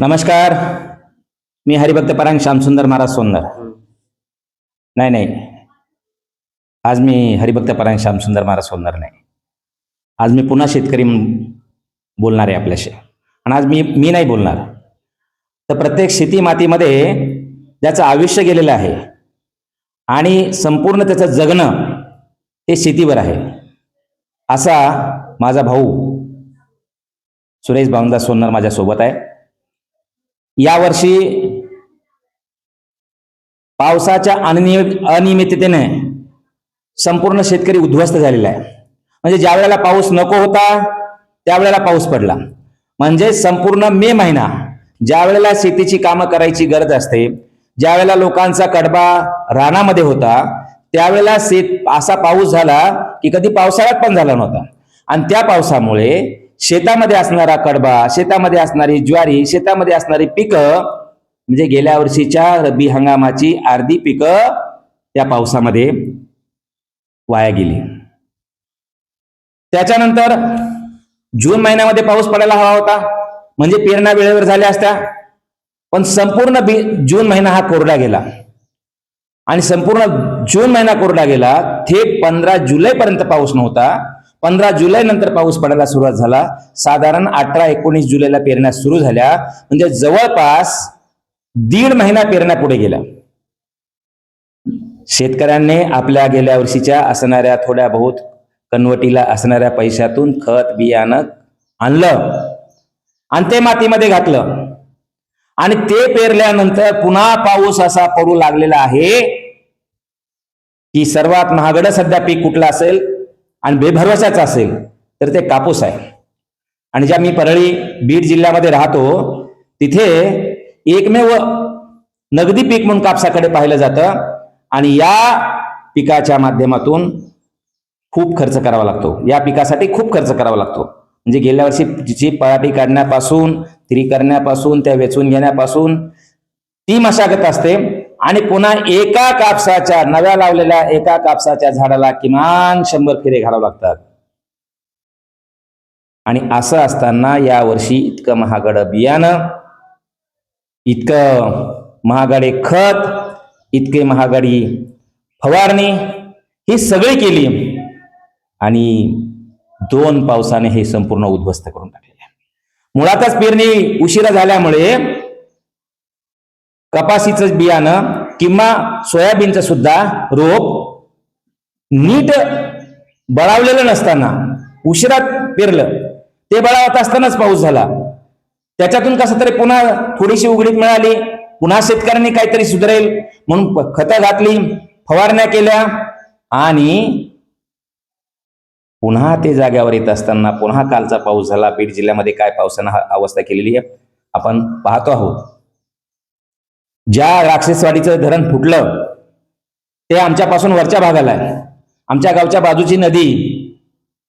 नमस्कार. मी हरिभक्त परांग श्यामसुंदर महाराज सोनर नाही नाही. आज मी हरिभक्त परांग श्यामसुंदर महाराज सोनर नाही. आज मी पुन्हा शेतकरी बोलणार आहे आपल्याशी. आणि आज मी मी नाही बोलणार. तर प्रत्येक शेती मातीमध्ये ज्याचं आयुष्य गेलेलं आहे आणि संपूर्ण त्याचं जगणं हे शेतीवर आहे. असा माझा भाऊ सुरेश भावंदा सोनर माझ्यासोबत आहे. यावर्षी पावसाच्या अनियमित अनियमिततेने संपूर्ण शेतकरी उद्ध्वस्त झालेला आहे. म्हणजे ज्या वेळेला पाऊस नको होता त्यावेळेला पाऊस पडला. म्हणजे संपूर्ण मे महिना ज्या वेळेला शेतीची कामं करायची गरज असते ज्या वेळेला लोकांचा कडबा रानामध्ये होता त्यावेळेला शेत असा पाऊस झाला की कधी पावसाळ्यात पण झाला नव्हता. आणि त्या पावसामुळे शेतामध्ये असणारा कडबा शेतामध्ये असणारी ज्वारी शेतामध्ये असणारी पिकं म्हणजे गेल्या वर्षीच्या रब्बी हंगामाची अर्धी पिकं त्या पावसामध्ये वाया गेली. त्याच्यानंतर जून महिन्यामध्ये पाऊस पडायला हवा होता. म्हणजे पेरण्या वेळेवर झाल्या असत्या. पण संपूर्ण बी जून महिना हा कोरडा गेला. आणि संपूर्ण जून महिना कोरडा गेला थेट पंधरा जुलैपर्यंत पाऊस नव्हता. पंधरा जुलै नंतर पाऊस पडायला सुरुवात झाला. साधारण अठरा एकोणीस जुलैला पेरण्या सुरू झाल्या. म्हणजे जवळपास दीड महिना पेरण्या पुढे गेल्या. शेतकऱ्यांनी आपल्या गेल्या वर्षीच्या असणाऱ्या थोड्या बहुत कनवटीला असणाऱ्या पैशातून खत बियाणं आणलं. आणि ते मातीमध्ये घातलं. आणि ते पेरल्यानंतर पुन्हा पाऊस असा पडू लागलेला आहे की सर्वात महागडं सध्या पीक कुठलं असेल? आणि बेभरवशाचं असेल तर ते कापूस आहे. आणि ज्या मी परळी बीड जिल्ह्यामध्ये राहतो तिथे एकमेव नगदी पीक म्हणून कापसाकडे पाहिलं जातं आणि या पिकाच्या माध्यमातून खूप खर्च करावा लागतो. या पिकासाठी खूप खर्च करावा लागतो. म्हणजे गेल्या वर्षी जी पराठी काढण्यापासून तिरी करण्यापासून त्या वेचून घेण्यापासून ती मशागत असते. आणि पुन्हा एका कापसाच्या नव्या लावलेल्या एका कापसाच्या झाडाला किमान शंभर फेरे घालावे लागतात. आणि असं असताना या वर्षी इतकं महागडं बियाणं इतकं महागडे खत इतके महागडी फवारणी ही सगळी केली आणि दोन पावसाने हे संपूर्ण उद्ध्वस्त करून टाकलेले. मुळातच पेरणी उशिरा झाल्यामुळे कपाशीचं बियाणं किंवा सोयाबीनचं सुद्धा रोप नीट बळावलेलं नसताना उशिरात पेरलं. ते बळावत असतानाच पाऊस झाला. त्याच्यातून कसं तरी पुन्हा थोडीशी उघडीत मिळाली. पुन्हा शेतकऱ्यांनी काहीतरी सुधारेल म्हणून खतं घातली फवारण्या केल्या आणि पुन्हा ते जाग्यावर येत असताना पुन्हा कालचा पाऊस झाला. बीड जिल्ह्यामध्ये काय पावसानं अवस्था केलेली आहे? आपण पाहतो आहोत. ज्या राक्षसवाडीचं धरण फुटलं ते आमच्यापासून वरच्या भागाला आहे. आमच्या गावच्या बाजूची नदी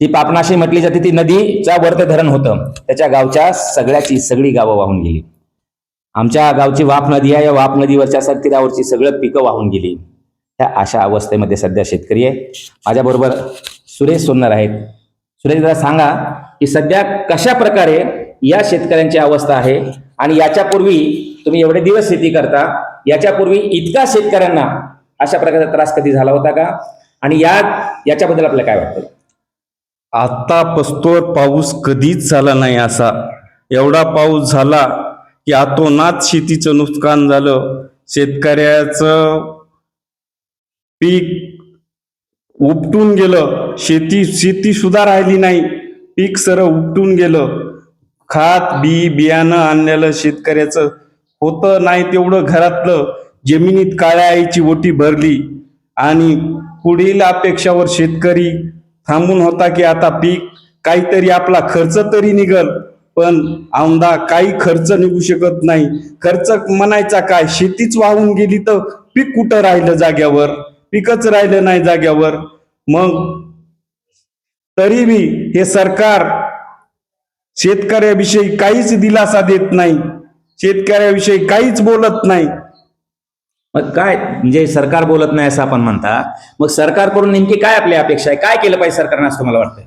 ती पापनाशी म्हटली जाते ती नदीच्या वरते धरण होतं. त्याच्या गावच्या सगळ्याची सगळी गावं वाहून गेली. आमच्या गावची वाप नदी आहे या वाप नदीवरच्या सर तीरावरची सगळं पिकं वाहून गेली. त्या अशा अवस्थेमध्ये सध्या शेतकरी आहे. माझ्याबरोबर सुरेश सोनर आहेत. सुरेश दादा सांगा की सध्या कशा प्रकारे या शेतकऱ्यांची अवस्था आहे आणि याच्यापूर्वी तुम्ही एवढे दिवस शेती करता याच्यापूर्वी इतका शेतकऱ्यांना अशा प्रकारचा त्रास कधी झाला होता का? आणि या याच्याबद्दल आपल्याला काय वाटतं? आता पस्तोर पाऊस कधीच झाला नाही असा. एवढा पाऊस झाला की आतोनात शेतीचं नुकसान झालं. शेतकऱ्याचं पीक उपटून गेलं. शेती शेती सुद्धा राहिली नाही. पीक सर उपटून गेलं. खात बी बियाणं आणलेलं शेतकऱ्याचं होतं नाही तेवढं घरातलं. जमिनीत काळ्या आईची ओटी भरली आणि पुढील अपेक्षावर शेतकरी थांबून होता की आता पीक काहीतरी आपला खर्च तरी निघल पण औंदा काही खर्च निघू शकत नाही. खर्च म्हणायचा काय? शेतीच वाहून गेली तर पीक कुठं राहिलं जाग्यावर? पीकच राहिलं नाही जाग्यावर. मग तरी बी हे सरकार शेतकऱ्याविषयी काहीच दिलासा देत नाही. शेतकऱ्याविषयी काहीच बोलत नाही. मग काय म्हणजे सरकार बोलत नाही असं आपण म्हणता. मग सरकारकडून नेमकी काय आपली अपेक्षा आहे? काय केलं पाहिजे सरकारनं असं मला वाटतंय?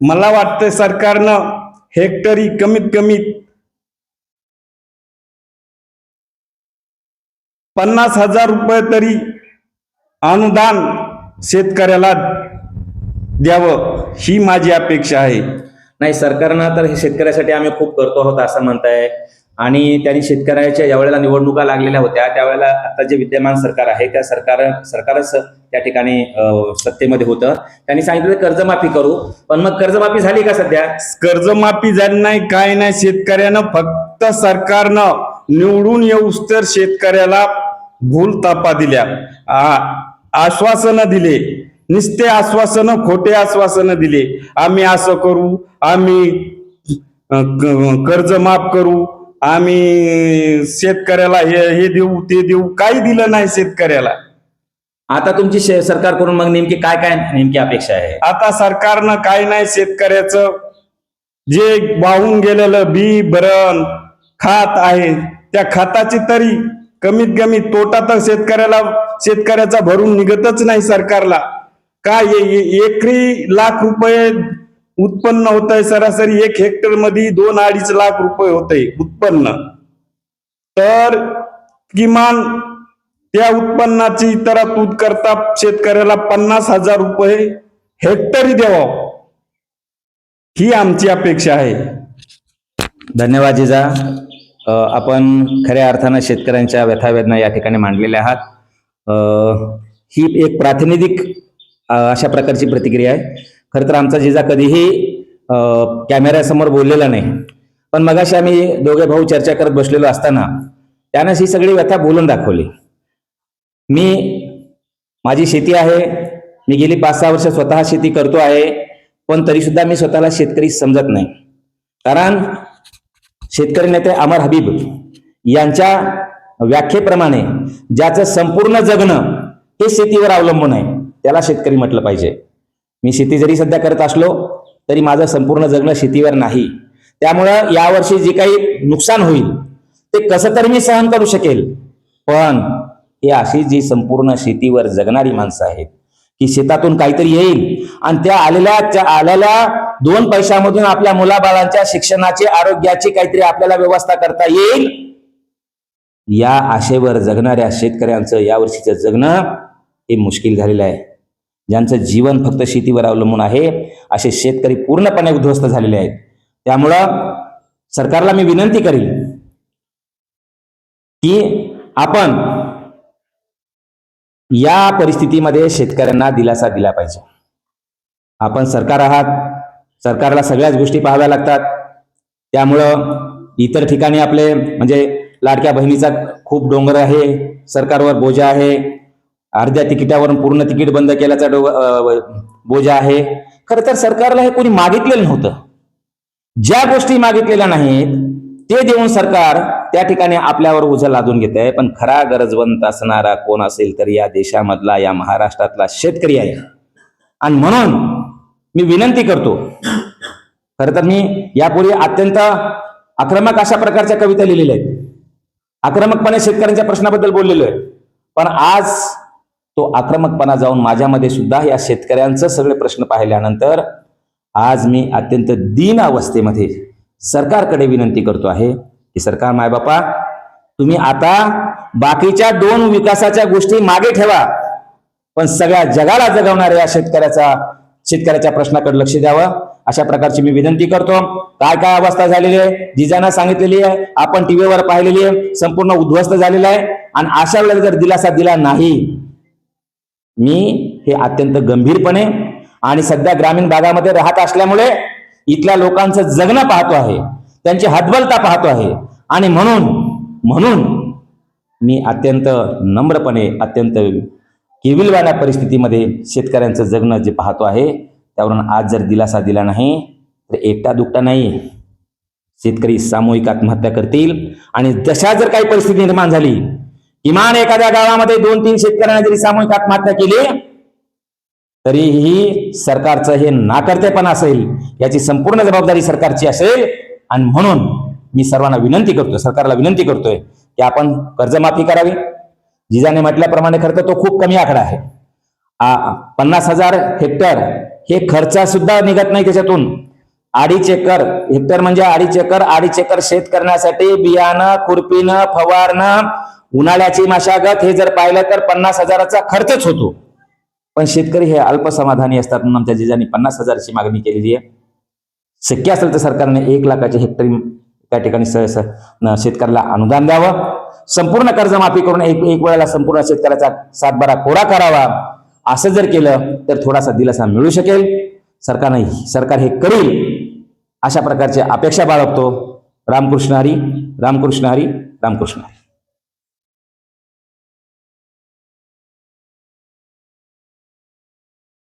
मला वाटतं सरकारनं हेक्टरी कमीत कमी पन्नास हजार रुपये तरी अनुदान शेतकऱ्याला द्यावं ही माझी अपेक्षा आहे. नाही सरकारनं तर हे शेतकऱ्यासाठी आम्ही खूप करतो आहोत असं म्हणताय. आणि त्यांनी शेतकऱ्याच्या ज्यावेळेला निवडणुका लागलेल्या होत्या. त्यावेळेला आता जे विद्यमान सरकार आहे त्या सरकार सरकारच त्या ठिकाणी सत्तेमध्ये होतं. त्यांनी सांगितलं कर्जमाफी करू. पण मग कर्जमाफी झाली का सध्या? कर्जमाफी झाली नाही काय नाही. शेतकऱ्यानं फक्त सरकारनं निवडून येऊस तर शेतकऱ्याला भूल तापा दिल्या. आश्वासनं दिले. नुसते आश्वासनं खोटे आश्वासनं दिले. आम्ही असं करू आम्ही कर्ज माफ करू आम्ही शेतकऱ्याला हे हे देऊ ते देऊ काही दिलं नाही शेतकऱ्याला. आता तुमची सरकारकडून मग नेमकी काय काय नेमकी अपेक्षा आहे? आता सरकारनं काय नाही शेतकऱ्याचं. जे वाहून गेलेलं बी भरण खात आहे त्या खताची तरी कमीत कमी तोटा तर शेतकऱ्याला शेतकऱ्याचा भरून निघतच नाही सरकारला. काय एकरी लाख रुपये उत्पन्न होत आहे सरासरी एक हेक्टरमध्ये दोन अडीच लाख रुपये होत आहे उत्पन्न. तर किमान त्या उत्पन्नाची तरतूद करता शेतकऱ्याला पन्नास हजार रुपये हेक्टरी द्यावा. ही आमची अपेक्षा आहे. धन्यवाद जिजा. आपण खऱ्या अर्थानं शेतकऱ्यांच्या व्यथावेदना या ठिकाणी मांडलेल्या आहात. ही एक प्रातिनिधिक अशा प्रकारची प्रतिक्रिया आहे. खरं तर आमचा जिजा कधीही कॅमेऱ्यासमोर बोललेला नाही. पण मगाशी आम्ही दोघे भाऊ चर्चा करत बसलेलो असताना त्यानंच ही सगळी व्यथा बोलून दाखवली. मी माझी शेती आहे. मी गेली पाच सहा वर्ष स्वतः शेती करतो आहे. पण तरी सुद्धा मी स्वतःला शेतकरी समजत नाही. कारण शेतकरी नेते अमर हबीब यांच्या व्याख्येप्रमाणे ज्याचं संपूर्ण जगणं हे शेतीवर अवलंबून आहे. त्याला शेतकरी म्हटलं पाहिजे. मी शेती जरी सध्या करत असलो तरी माझं संपूर्ण जगणं शेतीवर नाही. त्यामुळं यावर्षी जे काही नुकसान होईल ते कसं तरी मी सहन करू शकेल. पण हे अशी जी संपूर्ण शेतीवर जगणारी माणसं आहेत की शेतातून काहीतरी येईल आणि त्या आलेल्या त्या आलेल्या दोन पैशामधून आपल्या मुलाबाळांच्या शिक्षणाची आरोग्याची काहीतरी आपल्याला व्यवस्था करता येईल या आशेवर जगणाऱ्या शेतकऱ्यांचं यावर्षीचं जगणं हे मुश्किल झालेलं आहे. ज्यांचं जीवन फक्त शेतीवर अवलंबून आहे असे शेतकरी पूर्णपणे उद्ध्वस्त झालेले आहेत. त्यामुळं सरकारला मी विनंती करील की आपण या परिस्थितीमध्ये शेतकऱ्यांना दिलासा दिला पाहिजे. आपण सरकार आहात सरकारला सगळ्याच गोष्टी पाहाव्या लागतात. त्यामुळं इतर ठिकाणी आपले म्हणजे लाडक्या बहिणीचा खूप डोंगर आहे सरकारवर बोजा आहे अर्ध्या तिकिटावरून पूर्ण तिकीट बंद केल्याचा डो बोजा आहे. खरं तर सरकारला हे कोणी मागितलेलं नव्हतं. ज्या गोष्टी मागितलेल्या नाहीत ते देऊन सरकार त्या ठिकाणी आपल्यावर उझं लादून घेत आहे पण खरा गरजवंत असणारा कोण असेल तर या देशामधला या महाराष्ट्रातला शेतकरी आहे. आणि म्हणून मी विनंती करतो खर तर मी यापूर्वी अत्यंत आक्रमक अशा प्रकारच्या कविता लिहिलेल्या आहेत. आक्रमकपणे शेतकऱ्यांच्या प्रश्नाबद्दल बोललेलो आहे. पण आज तो आक्रमकपणा जाऊन माझ्यामध्ये सुद्धा या शेतकऱ्यांचं सगळे प्रश्न पाहिल्यानंतर आज मी अत्यंत दीन अवस्थेमध्ये सरकारकडे विनंती करतो आहे की सरकार मायबापा तुम्ही आता बाकीच्या दोन विकासाच्या गोष्टी मागे ठेवा पण सगळ्या जगाला जगवणाऱ्या या शेतकऱ्याचा शेतकऱ्याच्या प्रश्नाकडे लक्ष द्यावं. अशा प्रकारची मी विनंती करतो. काय काय अवस्था झालेली आहे? जिजाना सांगितलेली आहे. आपण टीव्हीवर पाहिलेली आहे. संपूर्ण उद्ध्वस्त झालेला आहे. आणि अशा वेळेला जर दिलासा दिला नाही मी हे अत्यंत गंभीरपणे आणि सध्या ग्रामीण भागामध्ये राहत असल्यामुळे इथल्या लोकांचं जगणं पाहतो आहे त्यांची हतबलता पाहतो आहे. आणि म्हणून म्हणून मी अत्यंत नम्रपणे अत्यंत केविलवाण्या परिस्थितीमध्ये शेतकऱ्यांचं जगणं जे पाहतो आहे त्यावरून आज जर दिलासा दिला नाही तर एकटा दुकटा नाही. शेतकरी सामूहिक आत्महत्या करतील आणि जशा जर काही परिस्थिती निर्माण झाली किमान एखाद्या गावामध्ये दोन तीन शेतकऱ्यांना जरी सामूहिक आत्महत्या केली तरीही सरकारचं हे नाकर्तेपण असेल याची संपूर्ण जबाबदारी सरकारची असेल. आणि म्हणून मी सर्वांना विनंती करतोय सरकारला विनंती करतोय की आपण कर्जमाफी करावी. जिजाने म्हटल्याप्रमाणे खर्च तो खूप कमी आकडा आहे. पन्नास हजार हेक्टर हे खर्च सुद्धा निघत नाही त्याच्यातून. अडीच एकर हेक्टर म्हणजे अडीच एकर अडीच एकर शेत करण्यासाठी बियाणं खुरपीनं फवारणं उन्हाळ्याची मशागत हे जर पाहिलं तर पन्नास हजाराचा खर्चच होतो. पण शेतकरी हे अल्पसमाधानी असतात म्हणून आमच्या जिजांनी पन्नास हजाराची मागणी केलेली आहे. शक्य असेल तर सरकारने एक लाखाचे हेक्टरी त्या ठिकाणी शेतकऱ्याला अनुदान द्यावं. संपूर्ण कर्जमाफी करून एक एक वेळेला संपूर्ण शेतकऱ्याचा सातबारा कोरा करावा. असं जर केलं तर थोडासा दिलासा मिळू शकेल. सरकारने सरकार हे करेल. अशा प्रकारची अपेक्षा बाळगतो. रामकृष्ण हरी रामकृष्ण हरी रामकृष्ण हरी.